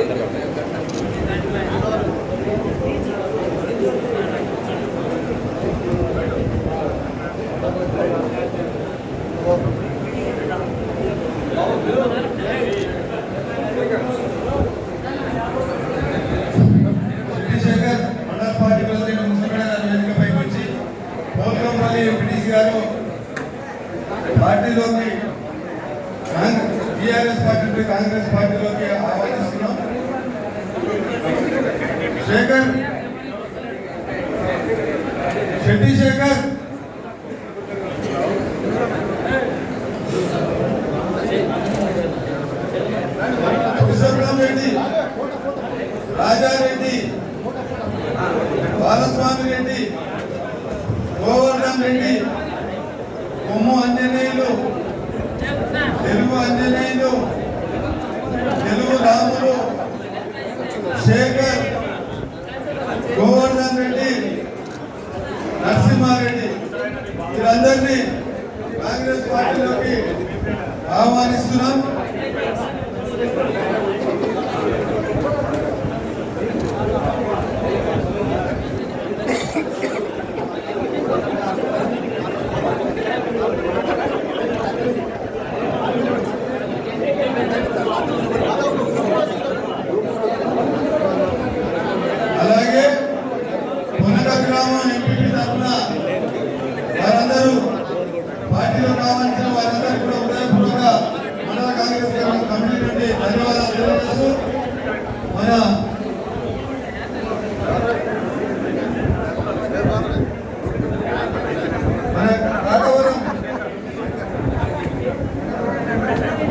ったからね。శెట్టి శేఖర్ రెడ్డి రాజారెడ్డి బాలస్వామి రెడ్డి గోవర్ధన్ రెడ్డి కొమ్ము అంజనేయులు తెలుగు అంజనేయులు తెలుగు రాములు శేఖర్ గోవర్ధన్ రెడ్డి నరసింహారెడ్డి వీరందరినీ కాంగ్రెస్ పార్టీలోకి ఆహ్వానిస్తున్నాం అలాగే పునక గ్రామం ఎంపీ తరఫున వారందరూ పార్టీలో కావాల్సిన వారందరూ కూడా ఉదయపూర్వక మండల కాంగ్రెస్ కమిటీ నుండి ధన్యవాదాలు తెలియజేస్తూ మన మన కాకవరం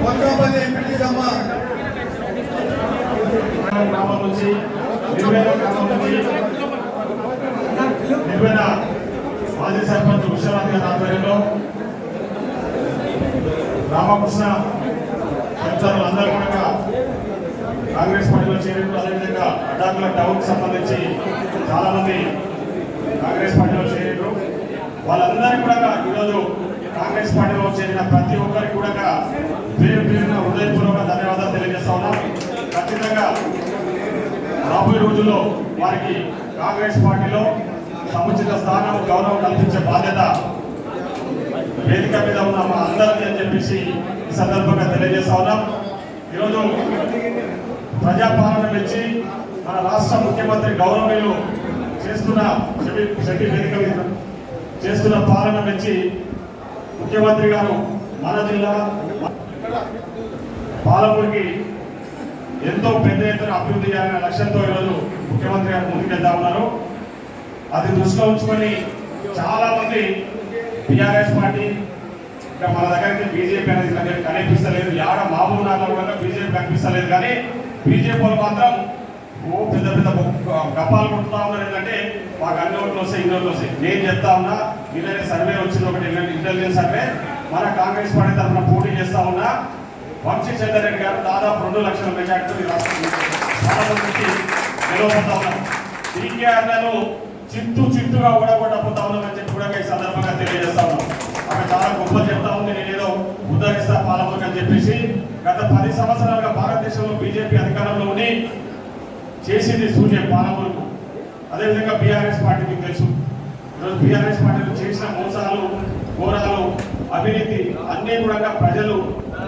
కోట్రాపల్లి ఎంపీ అమ్మ గ్రామం నుంచి నిర్వేద గ్రామం నుంచి నిర్వేద మాజీ సర్పంచ్ విశ్వనాథ్ గారి ఆధ్వర్యంలో రామకృష్ణ తదితరులు అందరూ కూడా కాంగ్రెస్ పార్టీలో చేరినప్పుడు అదేవిధంగా అడ్డాకుల టౌన్ సంబంధించి చాలా మంది కాంగ్రెస్ పార్టీలో చేరారు వాళ్ళందరికీ కూడా ఈరోజు కాంగ్రెస్ పార్టీలో చేరిన ప్రతి ఒక్కరికి కూడా పేరు పేరున హృదయపూర్వక ధన్యవాదాలు తెలియజేస్తా ఉన్నాం ఖచ్చితంగా రాబోయే రోజుల్లో వారికి కాంగ్రెస్ పార్టీలో సముచిత స్థానం గౌరవం కల్పించే బాధ్యత వేదిక మీద ఉన్న మా అందరికీ అని చెప్పేసి ఈ సందర్భంగా తెలియజేస్తా ఉన్నాం. ఈరోజు ప్రజాపాలన మెచ్చి మన రాష్ట్ర ముఖ్యమంత్రి గౌరవీయులు చేస్తున్న శక్తి వేదిక మీద చేస్తున్న పాలన మెచ్చి ముఖ్యమంత్రి గారు మన జిల్లా పాలకుడికి ఎంతో పెద్ద ఎత్తున అభివృద్ధి చేయాలనే లక్ష్యంతో ఈరోజు ముఖ్యమంత్రి గారు ముందుకెళ్తా ఉన్నారు. అది దృష్టిలో ఉంచుకొని చాలా మంది టిఆర్ఎస్ పార్టీ ఇంకా మన దగ్గరికి బీజేపీ అనేది కనిపిస్తలేదు. యాడ మామూలు నాగర్ కూడా బీజేపీ కనిపిస్తలేదు. కానీ బీజేపీ వాళ్ళు మాత్రం ఓ పెద్ద పెద్ద గప్పాలు కొడుతూ ఉన్నారు. ఏంటంటే మాకు అన్ని ఓట్లు వస్తాయి ఇన్ని ఓట్లు వస్తాయి. నేను చెప్తా ఉన్నా నిన్ననే సర్వే వచ్చింది ఒకటి ఇంటెలిజెన్స్ సర్వే. మన కాంగ్రెస్ పార్టీ తరఫున పోటీ చేస్తా ఉన్నా వంశీ చంద్రరెడ్డి గారు దాదాపు రెండు లక్షల మెజార్టీతో ఈ రాష్ట్రం చాలా నిలవబోతా ఉన్నారు. టీకేఆర్లను చిత్తు చిత్తుగా ఓడగొట్టబోతా ఉన్నామని చెప్పి కూడా ఈ సందర్భంగా తెలియజేస్తా ఉన్నాం. ఆమె చాలా గొప్ప చెప్తా ఉంది. నేను ఏదో ఉద్ధరిస్తా పాలకులకు అని చెప్పేసి గత పది సంవత్సరాలుగా భారతదేశంలో బీజేపీ అధికారంలో ఉండి చేసింది సూర్య పాలకులకు. అదేవిధంగా బీఆర్ఎస్ పార్టీకి తెలుసు. ఈరోజు బీఆర్ఎస్ పార్టీలు చేసిన మోసాలు ఘోరాలు అవినీతి అన్ని కూడా ప్రజలు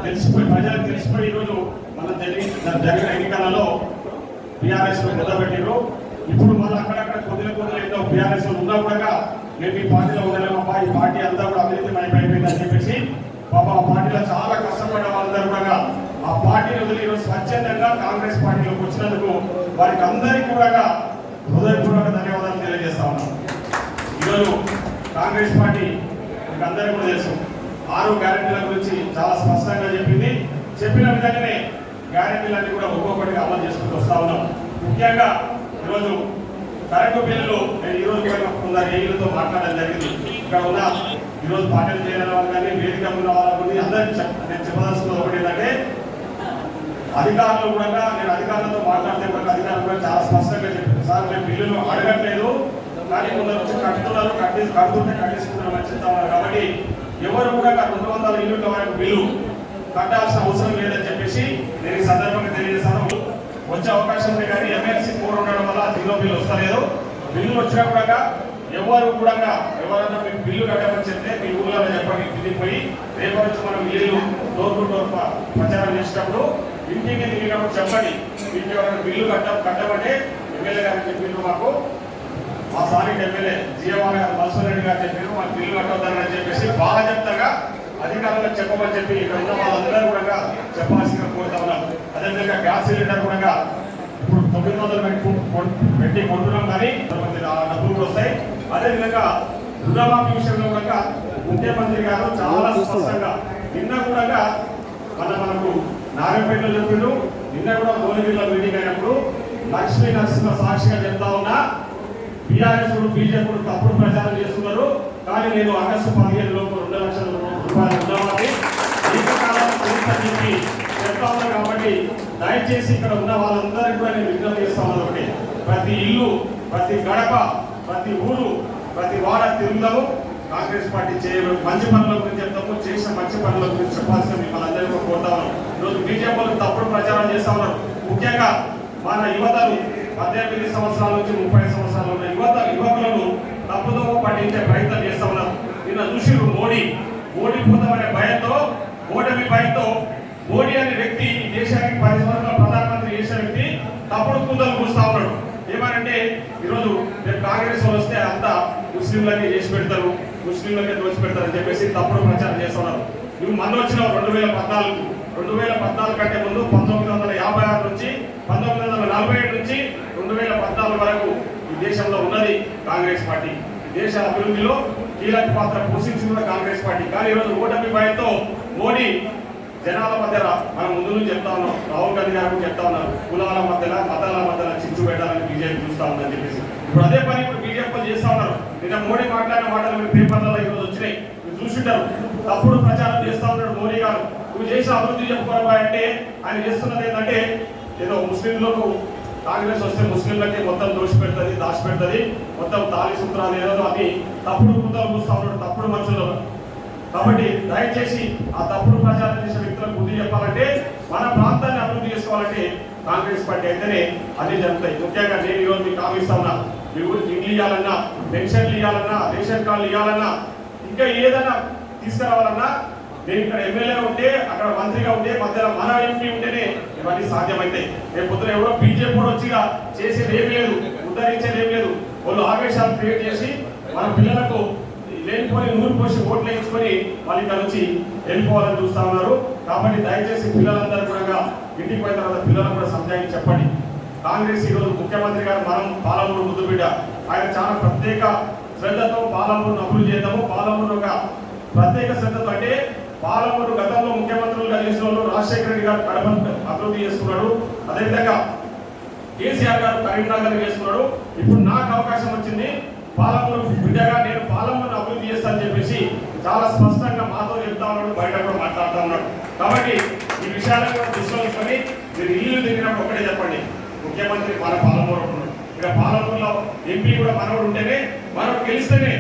తెలిసిపోయి ప్రజలకు తెలిసిపోయి ఈరోజు మన జరిగిన ఎన్నికలలో బీఆర్ఎస్ నిలబెట్టారు ఇప్పుడు మళ్ళీ అక్కడక్కడ కొద్దిన కొద్దిన ఏదో బీఆర్ఎస్ ఉన్నా కూడా మేము ఈ పార్టీలో ఉండలేమబ్బా ఈ పార్టీ అంతా కూడా అభివృద్ధి అయిపోయింది అని చెప్పేసి పాప ఆ పార్టీలో చాలా కష్టపడ్డ వాళ్ళందరూ కూడా ఆ పార్టీని వదిలి ఈరోజు స్వచ్ఛందంగా కాంగ్రెస్ పార్టీలోకి వచ్చినందుకు వారికి అందరికీ కూడా హృదయపూర్వక ధన్యవాదాలు తెలియజేస్తా ఉన్నాం. ఈరోజు కాంగ్రెస్ పార్టీ మీకు అందరికీ కూడా తెలుసు. ఆరు గ్యారెంటీల గురించి చాలా స్పష్టంగా చెప్పింది. చెప్పిన విధంగానే గ్యారెంటీలన్నీ కూడా ఒక్కొక్కటిగా అమలు చేసుకుంటూ వస్తా ఉన్నాం. ముఖ్యంగా ఈరోజు కరెంటు బిల్లులు నేను ఈరోజు కూడా కొందరు మాట్లాడడం జరిగింది. ఇక్కడ ఉన్న ఈరోజు పాటలు చేయడం వాళ్ళు కానీ వేదిక ఉన్న వాళ్ళ గురించి అందరికీ నేను చెప్పదలుచుకున్నది ఒకటి ఏంటంటే అధికారులు కూడా నేను అధికారులతో మాట్లాడితే కూడా అధికారులు కూడా చాలా స్పష్టంగా చెప్పారు. సార్ మేము బిల్లులు అడగట్లేదు కానీ కొందరు వచ్చి కట్టుతున్నారు కట్టి కడుతుంటే కట్టిస్తున్నారు అని చెప్తా ఉన్నారు కాబట్టి ఎవరు కూడా రెండు వందల యూనిట్ల వరకు బిల్లు కట్టాల్సిన అవసరం లేదని చెప్పేసి నేను ఈ సందర్భంగా తెలియజేస్తాను. వచ్చే అవకాశం ఉంది కానీ ఎమ్మెల్సీ కోర్ ఉండడం వల్ల జీరో బిల్లు వస్తలేదు. బిల్లు వచ్చినా కూడా ఎవరు కూడా ఎవరైనా మీకు బిల్లు కట్టమని చెప్తే మీ ఊళ్ళో చెప్పండి ఇంటికి పోయి రేపు నుంచి మనం ఇల్లు డోర్ టు డోర్ ప్రచారం చేసేటప్పుడు ఇంటికి తిరిగినప్పుడు చెప్పండి. మీకు ఎవరైనా బిల్లు కట్ట కట్టమంటే ఎమ్మెల్యే గారికి బిల్లు మాకు. మా స్థానిక ఎమ్మెల్యే జియవాణి గారు మల్సూర్ రెడ్డి గారు చెప్పారు మాకు బిల్లు కట్టొద్దని చెప్పేసి బాగా చెప్తాగా అధికారులకు చెప్పమని చెప్పి ఇక్కడ ఉన్న వాళ్ళందరూ కూడా చెప్పాల్సిందిగా కోరుతా ఉన్నాం అదేవిధంగా గ్యాస్ సిలిండర్ కూడా ఇప్పుడు తొమ్మిది వందలు పెట్టి కొంటున్నాం కానీ డబ్బులు వస్తాయి. అదేవిధంగా రుణమాఫీ విషయంలో కూడా ముఖ్యమంత్రి గారు చాలా స్పష్టంగా నిన్న కూడా మన మనకు నారాయణపేటలో చెప్పిండు నిన్న కూడా భువనగిరిలో మీటింగ్ అయినప్పుడు లక్ష్మీ నరసింహ సాక్షిగా చెప్తా ఉన్నా. బీఆర్ఎస్ బీజేపీ తప్పుడు ప్రచారం చేస్తున్నారు. కానీ నేను ఆగస్టు పదిహేను లోపు రెండు లక్షల రూపాయలు ఉన్నవాడిని. దీర్ఘకాలం చెప్పి చెప్తా ఉన్నా కాబట్టి దయచేసి ఇక్కడ ఉన్న వాళ్ళందరికీ కూడా నేను విజ్ఞప్తి చేస్తాను ఒకటి. ప్రతి ఇల్లు ప్రతి గడప ప్రతి ఊరు ప్రతి వాడ తిరుగుదాము. కాంగ్రెస్ పార్టీ చేయ మంచి పనుల గురించి చెప్తాము చేసిన మంచి పనుల గురించి చెప్పాల్సిన మిమ్మల్ని అందరికీ కూడా కోరుతా ఉన్నాం. ఈరోజు బీజేపీ తప్పుడు ప్రచారం చేస్తా ఉన్నారు. ముఖ్యంగా మన యువతలు పద్దెనిమిది సంవత్సరాల నుంచి ముప్పై సంవత్సరాలు ఉన్న యువత యువకులను తప్పుదో పట్టించే ప్రయత్నం చేస్తా ఉన్నారు నిన్న చూసిరు మోడీ. ఓడిపోతామనే భయంతో ఓటమి భయంతో మోడీ అనే వ్యక్తి దేశానికి పది సంవత్సరాల ప్రధానమంత్రి చేసిన వ్యక్తి తప్పుడు కూతలు కూస్తా ఉన్నాడు. ఏమనంటే ఈరోజు రేపు కాంగ్రెస్ వాళ్ళు వస్తే అంతా ముస్లింలకే చేసి పెడతారు ముస్లింలకే దోచి పెడతారు అని చెప్పేసి తప్పుడు ప్రచారం చేస్తున్నారు ఇవి మన వచ్చిన రెండు వేల పద్నాలుగు రెండు వేల పద్నాలుగు కంటే ముందు పంతొమ్మిది వందల యాభై ఆరు నుంచి పంతొమ్మిది వందల నలభై ఏడు నుంచి రెండు వేల పద్నాలుగు వరకు ఈ దేశంలో ఉన్నది కాంగ్రెస్ పార్టీ. దేశ అభివృద్ధిలో కీలక పాత్ర పోషించింది కూడా కాంగ్రెస్ పార్టీ. కానీ ఈరోజు ఓటమి భయంతో మోడీ జనాల మధ్య మనం ముందు నుంచి చెప్తా ఉన్నాం రాహుల్ గాంధీ గారు చెప్తా ఉన్నారు కులాల మధ్యలో మతాల మధ్యలో చిచ్చు పెట్టాలని బీజేపీ చూస్తా ఉందని చెప్పేసి. ఇప్పుడు అదే పని ఇప్పుడు బీజేపీ చేస్తా ఉన్నారు. నిన్న మోడీ మాట్లాడిన మాటలు మీరు పేపర్లలో ఈరోజు వచ్చినాయి. మీరు చూసింటారు తప్పుడు ప్రచారం చేస్తా ఉన్నాడు మోడీ గారు. నువ్వు చేసిన అభివృద్ధి చెప్పుకోవా అంటే ఆయన చేస్తున్నది ఏంటంటే ఏదో ముస్లింలకు కాంగ్రెస్ వస్తే ముస్లింలకి మొత్తం దోషి పెడుతుంది దాచి పెడుతుంది మొత్తం తాలి సూత్రాలు ఏదో అని తప్పుడు కూతలు కూస్తా ఉన్నాడు తప్పుడు మనుషులు. కాబట్టి దయచేసి ఆ తప్పుడు ప్రచారం చేసే వ్యక్తులకు బుద్ధి చెప్పాలంటే మన ప్రాంతాన్ని అభివృద్ధి చేసుకోవాలంటే కాంగ్రెస్ పార్టీ అయితేనే అన్ని జరుగుతాయి. ముఖ్యంగా నేను ఈరోజు మీకు కామిస్తా ఉన్నా. మీ ఊరికి ఇండ్లు ఇవ్వాలన్నా పెన్షన్లు ఇవ్వాలన్నా రేషన్ కార్డులు ఇవ్వాలన్నా ఇంకా ఏదైనా తీసుకురావాలన్నా నేను ఇక్కడ ఎమ్మెల్యే ఉంటే అక్కడ మంత్రిగా ఉంటే మధ్యలో మన ఎంపీ ఉంటేనే ఇవన్నీ సాధ్యమవుతాయి రేపు పొద్దున ఎవరో బీజేపీ కూడా వచ్చి చేసేది ఏమి లేదు ఉద్ధరించేది ఏమి లేదు. వాళ్ళు ఆవేశాలు క్రియేట్ చేసి మన పిల్లలకు లేనిపోయి నూరు పోసి ఓట్లు వేయించుకొని వాళ్ళు ఇక్కడ నుంచి వెళ్ళిపోవాలని చూస్తా ఉన్నారు. కాబట్టి దయచేసి పిల్లలందరూ కూడా ఇంటికి పోయిన తర్వాత పిల్లలకు కూడా సంజాయించి చెప్పండి. కాంగ్రెస్ ఈరోజు ముఖ్యమంత్రి గారు మనం పాలమూరు ముద్దు బిడ్డ ఆయన చాలా ప్రత్యేక శ్రద్ధతో పాలమూరును అభివృద్ధి చేద్దాము. పాలమూరు ఒక ప్రత్యేక శ్రద్ధతో అంటే పాలమూరు గతంలో ముఖ్యమంత్రులుగా చేసిన వాళ్ళు రాజశేఖర రెడ్డి గారు కడప అభివృద్ధి చేస్తున్నాడు అదేవిధంగా కేసీఆర్ గారు కరీంనగర్ చేసుకున్నాడు ఇప్పుడు నాకు అవకాశం వచ్చింది పాలమూరు బిడ్డగా నేను పాలమూరు అభివృద్ధి చేస్తానని చెప్పేసి చాలా స్పష్టంగా మాతో చెప్తా ఉన్నాడు బయట కూడా మాట్లాడుతూ ఉన్నాడు. కాబట్టి ఈ విషయాలను కూడా దృష్టిలో మీరు ఇల్లు దిగినప్పుడు ఒకటే చెప్పండి. ముఖ్యమంత్రి మన పాలమూరు ఇక్కడ ఇక పాలమూరులో ఎంపీ కూడా మనోడు ఉంటేనే మనకు గెలిస్తేనే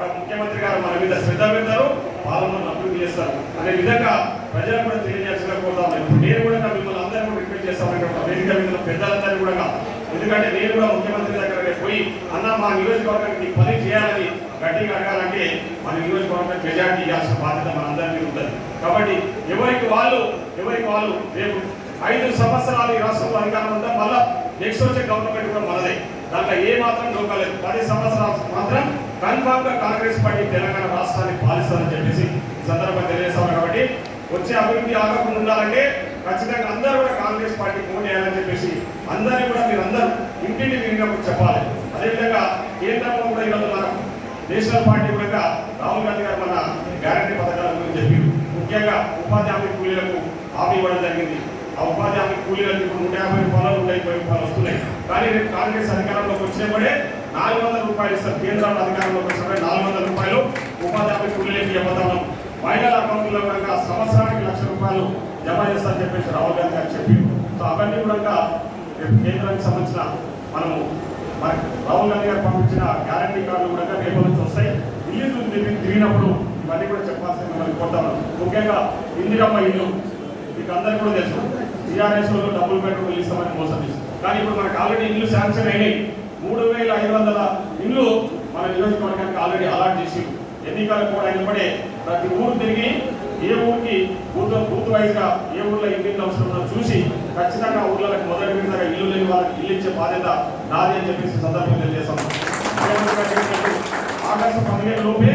మన ముఖ్యమంత్రి గారు మన మీద శ్రద్ధ పెడతారు పాలనను అభివృద్ధి చేస్తారు. అనే విధంగా ప్రజలకు కూడా తెలియజేసిన ఇప్పుడు నేను కూడా మిమ్మల్ని అందరూ కూడా రిక్వెస్ట్ చేస్తాను వేదిక మీద పెద్దలందరూ కూడా ఎందుకంటే నేను కూడా ముఖ్యమంత్రి దగ్గర పోయి అన్న మా నియోజకవర్గానికి పని చేయాలని గట్టిగా అడగాలంటే మన నియోజకవర్గం మెజార్టీ ఇవ్వాల్సిన బాధ్యత మనందరి మీద ఉంటుంది. కాబట్టి ఎవరికి వాళ్ళు ఎవరికి వాళ్ళు రేపు ఐదు సంవత్సరాలు ఈ రాష్ట్రంలో అధికారం ఉందా? మళ్ళా నెక్స్ట్ వచ్చే గవర్నమెంట్ కూడా మనదే. దాంట్లో ఏ మాత్రం డోకలేదు పది సంవత్సరాలు మాత్రం కన్ఫామ్గా కాంగ్రెస్ పార్టీ తెలంగాణ రాష్ట్రాన్ని పాలిస్తారని చెప్పేసి సందర్భంగా తెలియజేస్తాం కాబట్టి వచ్చే అభివృద్ధి ఆగకుండా ఉండాలంటే ఖచ్చితంగా అందరూ కూడా కాంగ్రెస్ పార్టీ ఓటు చెప్పేసి అందరినీ కూడా మీరు అందరూ ఇంటింటి తిరిగినప్పుడు చెప్పాలి. అదేవిధంగా కేంద్రంలో కూడా ఈరోజు మన నేషనల్ పార్టీ కూడా రాహుల్ గాంధీ గారు మన గ్యారంటీ పథకాల గురించి చెప్పి ముఖ్యంగా ఉపాధి హామీ కూలీలకు హామీ ఇవ్వడం జరిగింది. ఆ ఉపాధి హామీ కూలీలకు ఇప్పుడు నూట యాభై రూపాయలు నూట యాభై రూపాయలు వస్తున్నాయి. కానీ రేపు కాంగ్రెస్ అధికారంలోకి వచ్చినప్పుడే నాలుగు వందల రూపాయలు ఇస్తారు. కేంద్రంలో అధికారంలో సరే నాలుగు వందల రూపాయలు. ఉపాధి హామీ కూలీలకు ఇవ్వబోతాం మహిళల అకౌంట్లో కనుక సంవత్సరానికి లక్ష రూపాయలు జమ చేస్తారని చెప్పేసి రాహుల్ గాంధీ గారు చెప్పి సో అవన్నీ కూడా కేంద్రానికి సంబంధించిన మనము మరి రాహుల్ గాంధీ గారు పంపించిన గ్యారంటీ కార్డులు కూడా రేపు నుంచి వస్తాయి. ఇల్లు తిరిగినప్పుడు ఇవన్నీ కూడా చెప్పాల్సింది మనం కోరుతాను. ముఖ్యంగా ఇందిరమ్మ ఇల్లు మీకు అందరికీ కూడా తెలుసు. టీఆర్ఎస్లో డబుల్ బెడ్రూమ్ ఇస్తామని మోసం చేసింది కానీ ఇప్పుడు మనకు ఆల్రెడీ ఇల్లు శాంక్షన్ అయినాయి. మూడు వేల ఐదు వందల ఇల్లు మన నియోజకవర్గానికి ఆల్రెడీ అలాట్ చేసి ఎన్నికల కూడా అయినప్పుడే ప్రతి ఊరు తిరిగి ఏ ఊరికి బూత్ బూత్ వైజ్గా ఏ ఊర్లో ఎన్ని ఇల్లు అవసరం చూసి ఖచ్చితంగా ఊర్లకు మొదటి విడతగా ఇల్లు లేని వాళ్ళకి ఇల్లు ఇచ్చే బాధ్యత నాది అని చెప్పేసి సందర్భంగా తెలియజేస్తాం. ఆకాశం ఆగస్టు పదిహేను లోపే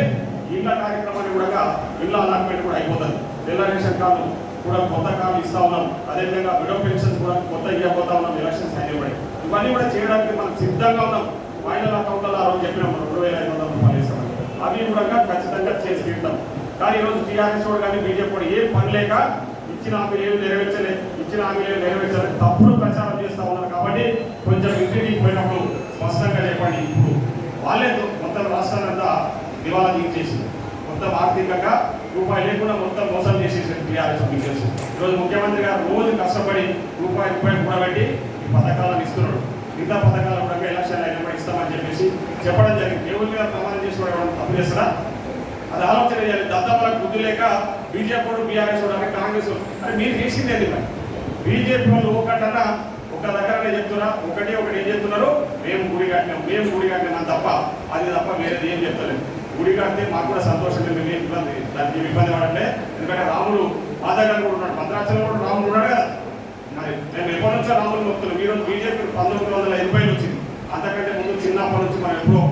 ఇళ్ళ కార్యక్రమాన్ని కూడా ఇళ్ళ అలాట్మెంట్ కూడా అయిపోతుంది. ఇళ్ళ రేషన్ కార్డు కూడా కొత్త కార్డు ఇస్తా ఉన్నాం. అదేవిధంగా విడో పెన్షన్స్ కూడా కొత్త ఇవ్వబోతా ఉన్నాం. ఎలక్షన్స్ అయినప్పుడు పని కూడా చేయడానికి మనం సిద్ధంగా ఉన్నాం. ఫైనల్ అకౌంట్లో ఆ రోజు చెప్పినాం మనం రెండు వేల ఐదు వందల రూపాయలు ఇస్తామని అవి కూడా ఖచ్చితంగా చేసి తీరుతాం. కానీ ఈరోజు టీఆర్ఎస్ వాడు కానీ బీజేపీ కూడా ఏం పని లేక ఇచ్చిన హామీలు నెరవేర్చలేదు నెరవేర్చలే ఇచ్చిన హామీలు ఏమి నెరవేర్చలే. తప్పుడు ప్రచారం చేస్తా ఉన్నారు కాబట్టి కొంచెం ఇంటికి పోయినప్పుడు స్పష్టంగా చెప్పండి ఇప్పుడు. వాళ్ళే మొత్తం రాష్ట్రాలంతా దివాలా తీసేసి మొత్తం ఆర్థికంగా రూపాయి లేకుండా మొత్తం మోసం చేసేసారు టీఆర్ఎస్ బీజేపీ. ఈరోజు ముఖ్యమంత్రి గారు రోజు కష్టపడి రూపాయి రూపాయి కూడబెట్టి పథకాలను ఇస్తున్నాడు. మిగతా పథకాలు కూడా ఎలక్షన్ అయినప్పుడు ఇస్తామని చెప్పేసి చెప్పడం జరిగింది. దేవుడి గారు ప్రమాణం చేసుకోవడం తప్పు చేస్తారా అది ఆలోచన చేయాలి. దద్దమ్మలకు బుద్ధి లేక బీజేపీ వాడు బీఆర్ఎస్ అంటే కాంగ్రెస్ వాడు. మీరు చేసింది అది మరి? బీజేపీ వాళ్ళు ఒకటన్నా ఒక దగ్గరనే చెప్తున్నా ఒకటి ఒకటి ఏం చెప్తున్నారు? మేము గుడి కట్టినాం మేము గుడి కట్టినాం తప్ప అది తప్ప వేరేది ఏం చెప్తలేదు. గుడి కడితే మాకు కూడా సంతోషం లేదు మేము ఇబ్బంది దానికి ఇబ్బంది పడట్లే. ఎందుకంటే రాముడు మా దగ్గర కూడా ఉన్నాడు. భద్రాచలం కూడా రాముడు ఉన్నాడు కదా. మేము ఎప్పటి నుంచో రాముడు మొత్తున్నాం మీరు బీజేపీ పంతొమ్మిది వందల ఎనభైలు వచ్చింది అంతకంటే ముందు చిన్నప్పటి నుంచి మనం ఎప్పుడో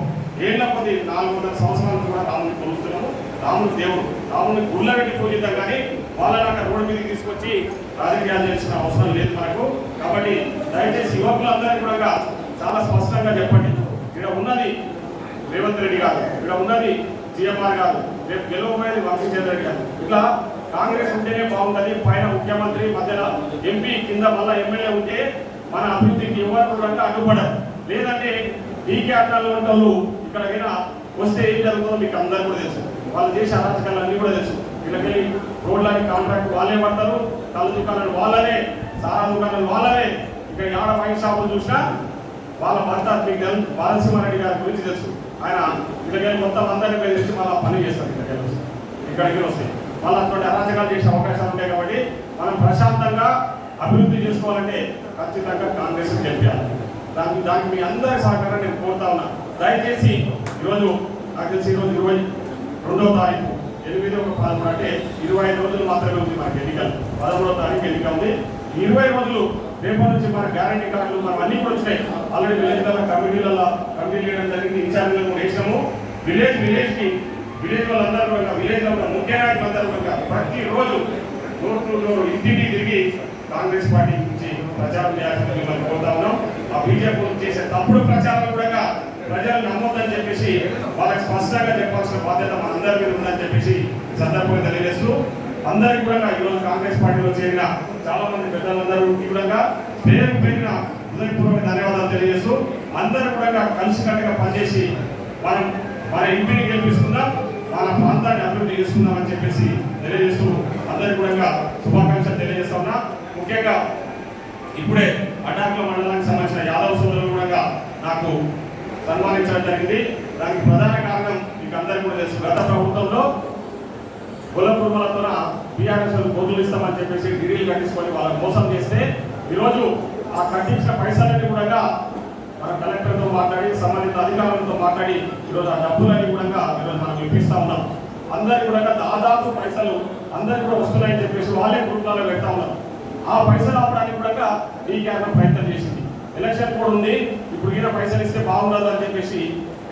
ఏళ్ళ కొద్ది నాలుగు వందల సంవత్సరాల నుంచి కూడా రాముని కొలుస్తున్నాము. రాముని దేవుడు. రాముని గుళ్ళగట్టి పూజిద్దాం కానీ వాళ్ళని అక్కడ రోడ్డు మీదకి తీసుకొచ్చి రాజకీయాలు చేసిన అవసరం లేదు మనకు. కాబట్టి దయచేసి యువకులందరికీ కూడా చాలా స్పష్టంగా చెప్పండి. ఇక్కడ ఉన్నది రేవంత్ రెడ్డి గారు. ఇక్కడ ఉన్నది సీఎంఆర్ గారు రేపు గెలవబోయేది వంశీచంద్ర రెడ్డి గారు. ఇట్లా కాంగ్రెస్ ఉంటేనే బాగుంటుంది. పైన ముఖ్యమంత్రి మధ్యలో ఎంపీ కింద మళ్ళా ఎమ్మెల్యే ఉంటే మన అభివృద్ధికి ఎవరు అంటే అడ్డుపడదు లేదంటే డీకే అట్టాల్లో ఉంటారు ఇక్కడికైనా వస్తే ఏం జరుగుతుందో మీకు అందరూ కూడా తెలుసు. వాళ్ళు చేసే అరాచకాలు అన్నీ కూడా తెలుసు. వీళ్ళకి రోడ్లని కాంట్రాక్ట్ వాళ్ళే పడతారు. కళ్ళ దుకాణాలు వాళ్ళనే సారా దుకాణాలు వాళ్ళనే. ఇక్కడ ఆడ వైన్ షాపులు చూసినా వాళ్ళ భర్త మీకు తెలుసు బాలసింహారెడ్డి గారి గురించి తెలుసు. ఆయన ఇళ్ళకెళ్ళి మొత్తం అందరినీ మీద మళ్ళీ పని చేస్తారు ఇక్కడికి వస్తే. ఇక్కడికి వస్తాయి మళ్ళీ అటువంటి అరాచకాలు చేసే అవకాశాలు ఉంటాయి కాబట్టి మనం ప్రశాంతంగా అభివృద్ధి చేసుకోవాలంటే ఖచ్చితంగా కాంగ్రెస్ గెలిపాలి. దానికి దానికి మీ అందరి సహకారం నేను కోరుతా ఉన్నా. దయచేసి ఈరోజు నాకు తెలిసి ఈరోజు ఇరవై రెండవ తారీఖు ఎనిమిది ఒక పదమూడు అంటే ఇరవై ఐదు రోజులు మాత్రమే ఉంది మనకి ఎన్నికలు. పదమూడవ తారీఖు ఎన్నిక ఉంది. ఇరవై రోజులు రేపటి నుంచి మన గ్యారంటీ కార్డులు మనం అన్ని కూడా వచ్చినాయి. ఆల్రెడీ విలేజ్లలో కమిటీలలో కమిటీ చేయడం జరిగింది ఇన్ఛార్జీలను కూడా వేసినాము. విలేజ్ విలేజ్కి విలేజ్ వాళ్ళందరూ కూడా విలేజ్లో ఉన్న ముఖ్య నాయకులందరూ కూడా ప్రతి రోజు నోరు టు నోరు ఇంటింటి తిరిగి కాంగ్రెస్ పార్టీ నుంచి ప్రచారం చేయాల్సింది మిమ్మల్ని కోరుతా ఉన్నాం. ఆ బీజేపీ చేసే తప్పుడు ప్రచారం కూడా ప్రజలు నమ్మొద్దని చెప్పేసి వాళ్ళకి స్పష్టంగా చెప్పాల్సిన బాధ్యత మనందరి మీద ఉందని చెప్పేసి సందర్భంగా తెలియజేస్తూ అందరికి కూడా ఈరోజు కాంగ్రెస్ పార్టీలో చేరిన చాలా మంది పెద్దలందరూ కూడా పేరు పేరిన హృదయపూర్వక ధన్యవాదాలు తెలియజేస్తూ అందరూ కూడా కలిసికట్టుగా పనిచేసి మనం మన ఇంటిని గెలిపిస్తుందా మన ప్రాంతాన్ని అభివృద్ధి చేసుకుందామని చెప్పేసి తెలియజేస్తూ అందరికీ కూడా శుభాకాంక్షలు తెలియజేస్తా ఉన్నా. ముఖ్యంగా ఇప్పుడే అటాక్ల మండలానికి సంబంధించిన యాదవ్ సోదరులు కూడా నాకు సన్మానించడం జరిగింది. దానికి ప్రధాన కారణం మీకు అందరికీ కూడా తెలుసు. గత ప్రభుత్వంలో కుల ద్వారా బీఆర్ఎస్ కోర్టులు ఇస్తామని చెప్పేసి డిగ్రీలు కట్టించుకొని వాళ్ళని మోసం చేస్తే ఈరోజు ఆ కట్టించిన పైసలన్నీ కూడా మన కలెక్టర్తో మాట్లాడి సంబంధిత అధికారులతో మాట్లాడి ఈరోజు ఆ డబ్బులన్నీ కూడా ఈరోజు మనం ఇప్పిస్తా ఉన్నాం. అందరికి కూడా దాదాపు పైసలు అందరికి కూడా వస్తున్నాయని చెప్పేసి వాళ్ళే కుటుంబాలు పెడతా ఉన్నారు. ఆ పైసలు ఆపడానికి కూడా ఈ కేంద్రం ప్రయత్నం చేసింది. ఎలక్షన్ కూడా ఉంది. ఇప్పుడు ఈయన పైసలు ఇస్తే బాగుండదు అని చెప్పేసి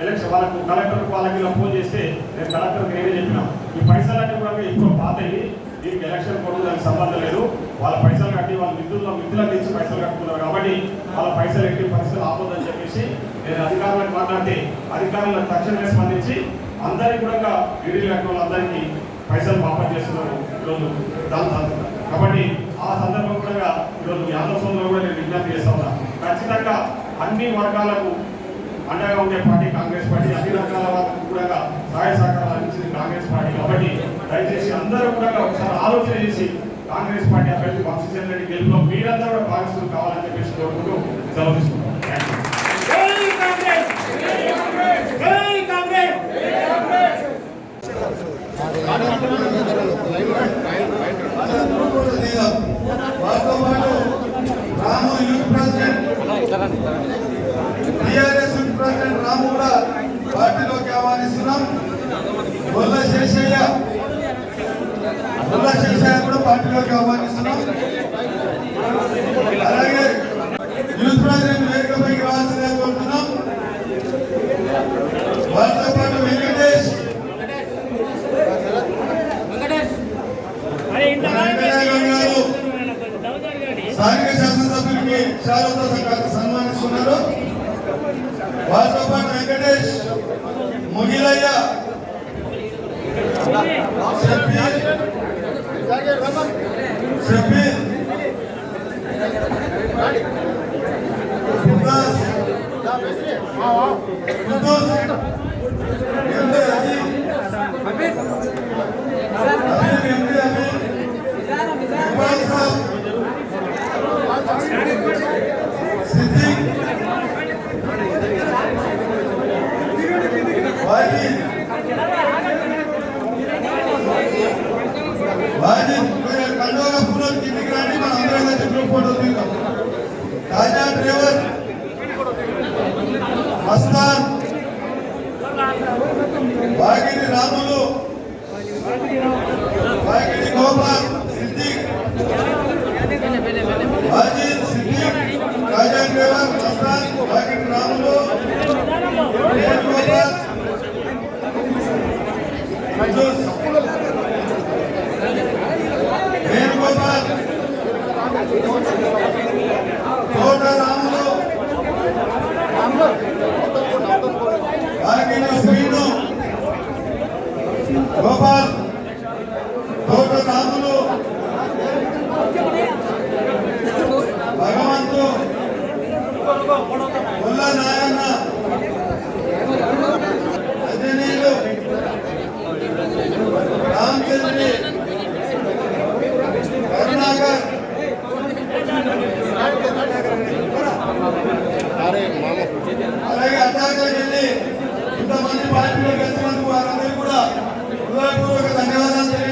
ఎలక్షన్ వాళ్ళకు కలెక్టర్ వాళ్ళకి ఇలా ఫోన్ చేస్తే నేను కలెక్టర్కి నేనే చెప్పినా. ఈ పైసలన్నీ కూడా ఎక్కువ పాతవి. దీనికి ఎలక్షన్ కూడా దానికి సంబంధం లేదు. వాళ్ళ పైసలు కట్టి వాళ్ళ మిత్రుల్లో మిత్రులకు తెచ్చి పైసలు కట్టుకున్నారు కాబట్టి వాళ్ళ పైసలు ఎట్టి పైసలు ఆపొద్దని చెప్పేసి నేను అధికారులకు మాట్లాడితే అధికారులకు తక్షణమే స్పందించి అందరికీ కూడా వీడియో కట్టిన వాళ్ళందరికీ పైసలు వాపస్ చేస్తున్నారు ఈరోజు దాని కాబట్టి ఆ సందర్భం కూడా ఈరోజు యాదవ్ సోదరులు కూడా నేను విజ్ఞప్తి చేస్తా ఉన్నా. ఖచ్చితంగా అన్ని వర్గాలకు అండగా ఉండే పార్టీ కాంగ్రెస్ పార్టీ అన్ని రకాల వాళ్ళకు కూడా సహాయ సహకారాలు అందించింది కాంగ్రెస్ పార్టీ కాబట్టి దయచేసి అందరూ కూడా ఒకసారి ఆలోచన చేసి కాంగ్రెస్ పార్టీ అభ్యర్థి వంశీచంద్ర రెడ్డి గెలుపులో మీరందరూ కూడా భాగస్వాములు కావాలని చెప్పేసి కోరుకుంటూ సెలవు తీసుకుంటాం Thank you. Ramu youth president president Ramu కూడా పార్టీలోకి ఆహ్వానిస్తున్నాం. గొల్ల శేషయ్య గొల్ల శేషయ్య కూడా పార్టీలోకి ఆహ్వానిస్తున్నాం. అలాగే వారితో పాటు వెంకటేష్ ముగిలయ్య షబీర్ అజీబ్ వాజిద్ పూర్వం కిందికి రండి మనం అందరం కలిసి గ్రూప్ ఫోటో దిగుతాం తాజా డ్రైవర్ కోట్ల సాధులు భగవంతు. ముల్ల నాయన్న. అజనేయులు రామచంద్రి. కరుణాకర్. అలాగే అటాగా ఇంతమంది పార్టీలో గెలిచినందుకు వారందరూ కూడా హృదయపూర్వక ధన్యవాదాలు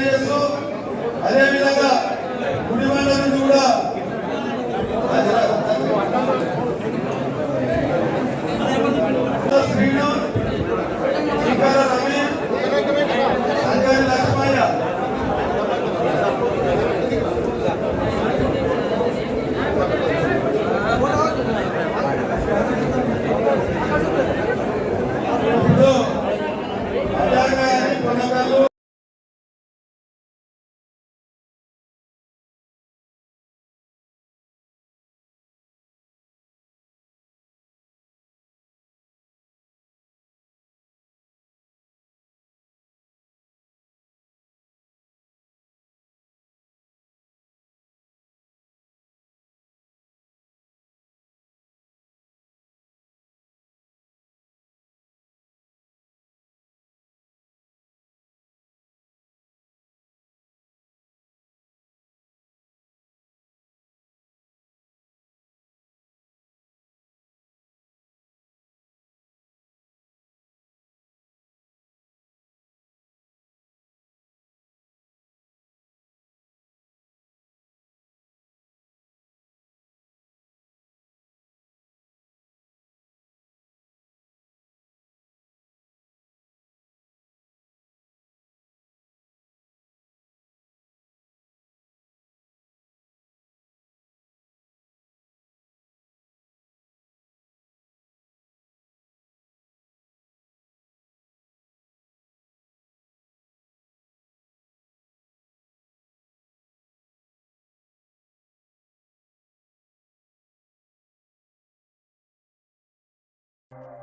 you